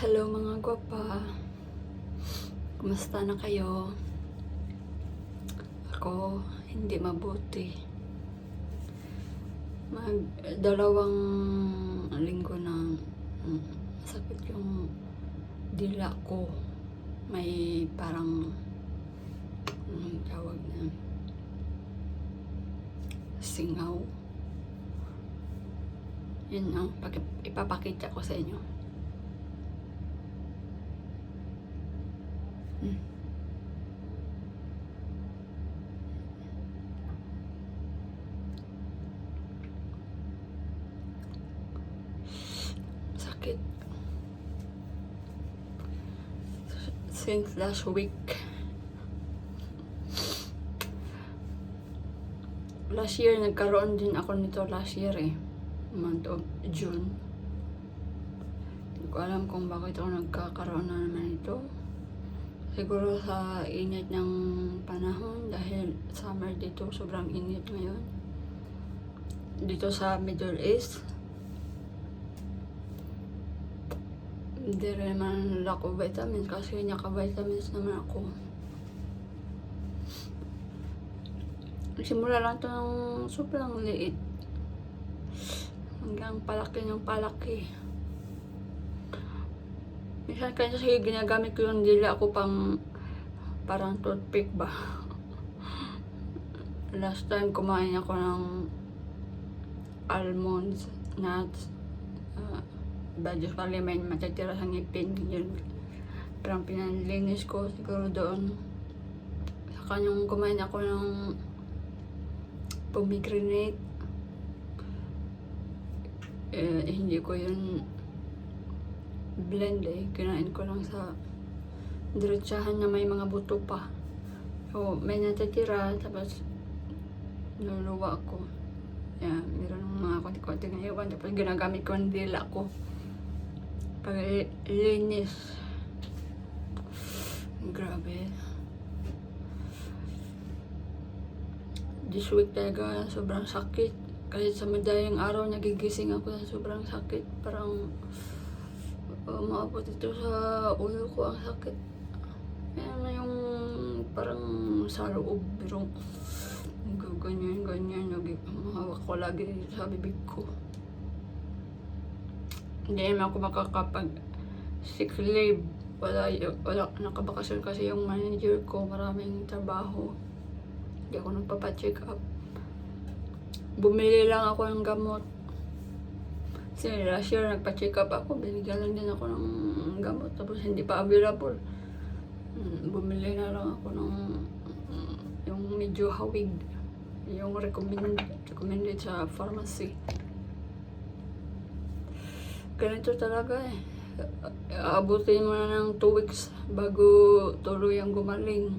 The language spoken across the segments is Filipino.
Hello mga gwapa. Kumusta na kayo? Ako, hindi mabuti. Mag dalawang linggo na mm, sakit yung dila ko. May parang anong tawag na singaw. Yun ang ipapakita ko sa inyo. Sakit. Since last week. Last year, nagkaroon din ako nito last year eh. Month of June. Hindi ko alam kung bakit ako nagkakaroon na naman ito. Siguro sa init ng panahon dahil summer dito, sobrang init ngayon. Dito sa Middle East, hindi rin naman lack of vitamins kasi naka-vitamins naman ako. Simula lang ito ng sobrang liit. Hanggang palaki ng palaki. Minsan kasi ginagamit ko yung dila ko pang parang toothpick ba. Last time kumain ako ng almonds, nuts, uh, ba usually may matitira sa ngipin. Yun, parang pinanlinis ko siguro doon. Saka yung kumain ako ng pomegranate, eh, hindi ko yun blend eh. Kinain ko lang sa diretsahan na may mga buto pa. So, may natitira, tapos nuluwa ko. Yan, meron ng mga konti-konti na iwan. Tapos ginagamit ko ang dila ko. Pag linis. Grabe. This week talaga, sobrang sakit. Kahit sa madaling araw, nagigising ako sa sobrang sakit. Parang umabot ito sa ulo ko ang sakit. Ayan na yung parang sa loob, pero ganyan, ganyan, nag mahawak ko lagi sa bibig ko. Hindi naman ako makakapag sick leave. Wala, wala, nakabakasyon kasi yung manager ko, maraming trabaho. Hindi ako nagpapacheck up. Bumili lang ako ng gamot. Kasi last year nagpa-check up ako, binigyan din ako ng gamot tapos hindi pa available. Mm, Bumili na lang ako ng yung medyo hawig, yung recommended, recommended sa pharmacy. Ganito talaga eh. Aabutin mo na ng 2 weeks bago tuloy ang gumaling.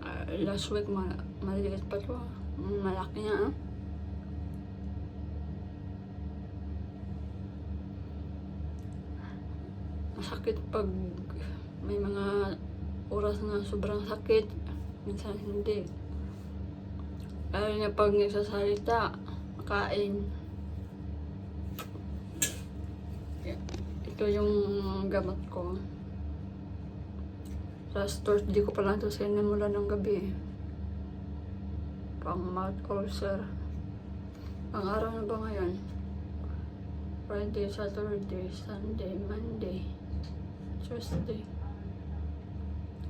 Ah, last week, ma maliit pa to. Malaki na ah. Masakit pag may mga oras na sobrang sakit. Minsan hindi. Lalo na pag nagsasalita, makain. Ito yung gamot ko. Last Thursday ko pa lang ito sinimula ng gabi. Pang mouth ulcer. Ang araw na ba ngayon? Friday, Saturday, Sunday, Monday, Tuesday.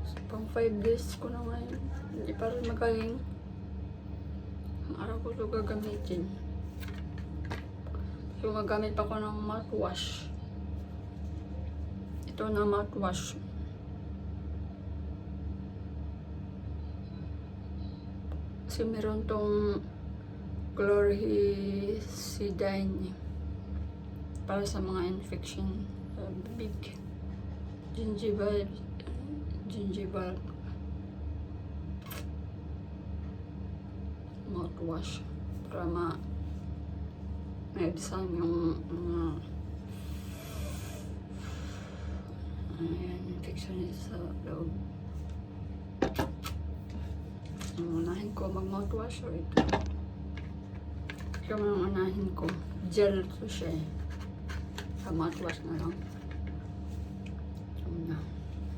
So, pang 5 days ko na ngayon. Hindi pa rin magaling. Ang araw ko ito gagamitin. So, gagamit pa ko ng mouthwash. Ito na mouthwash. Kasi meron tong chlorhexidine para sa mga infection sa bibig. Gingival, gingival mouthwash para ma maibsan yung mga ayan, infection sa loob. Unahin ko mag-mouthwash or ito. Ito ang unahin ko. Gel to siya eh. sa mouthwash na lang. Yun na.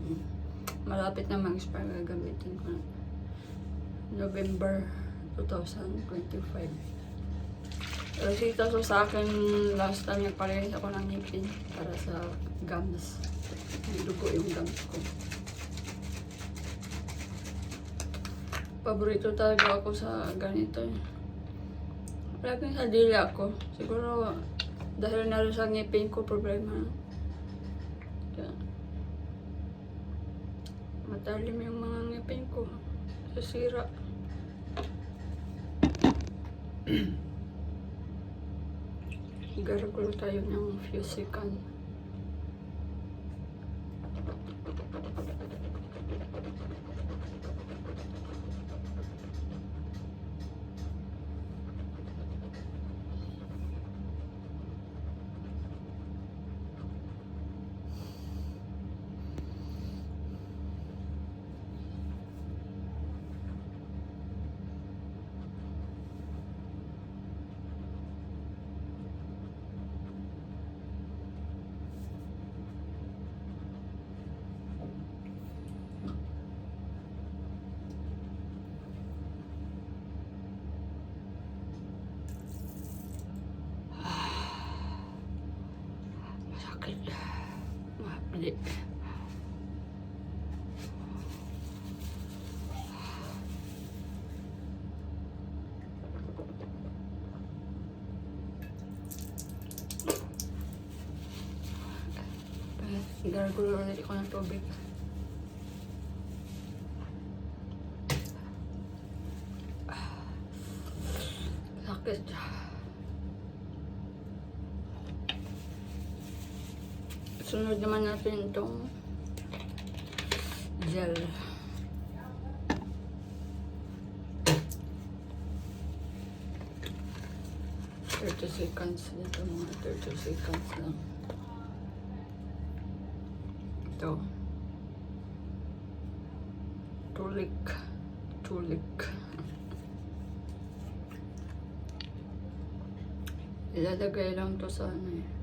Mm. Malapit na mag-expire gagamitin ko. November 2025. Resita so sa akin last time nagpalinis ako ng ngipin para sa gums. Dugo yung gums ko. Paborito talaga ako sa ganito eh. Laging sa dila ko. Siguro dahil na rin sa ngipin ko problema. Matalim yung mga ngipin ko. Sisira. Gargulo tayo ng fusican. Mahapli. Gargulo ulit ko ng tubig. Sakit. Sunod naman natin itong gel. Thirty seconds dito mga thirty seconds lang. Ito. Tulik. Tulik. Ilalagay lang to sa ano eh.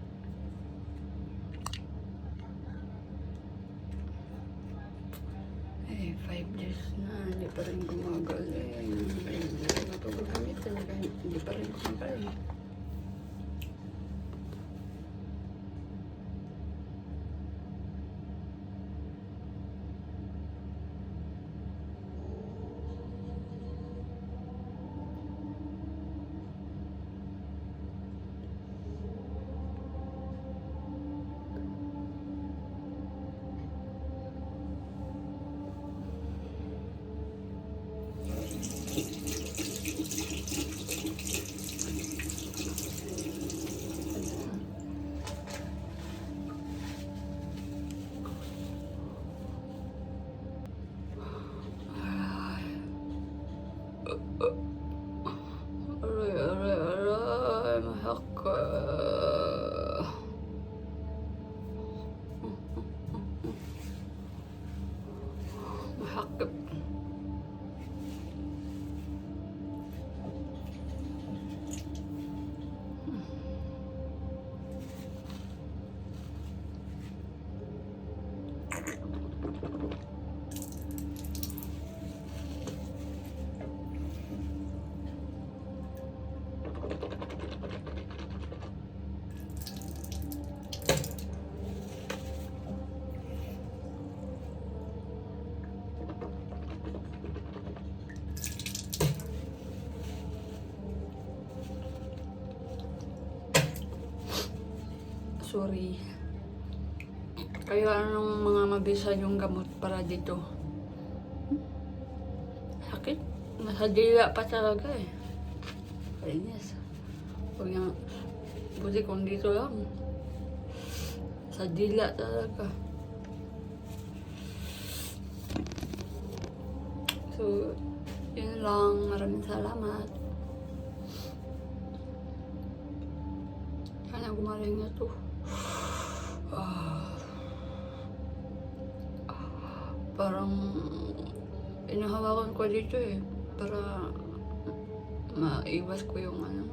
Eh, five days na, hindi pa rin gumagaling. Hindi na ito gagamitin, kaya hindi pa rin gumagaling. 가끔 Sorry. Kaya anong mga mabisa yung gamot para dito? Sakit. Nasa dila pa talaga eh. Kainis. Huwag yung... Buti kung dito lang. Sa dila talaga. So, yun lang. Maraming salamat. Sana gumaling na to. Parang inahawakan ko dito eh. Para maiwas ko yung ano.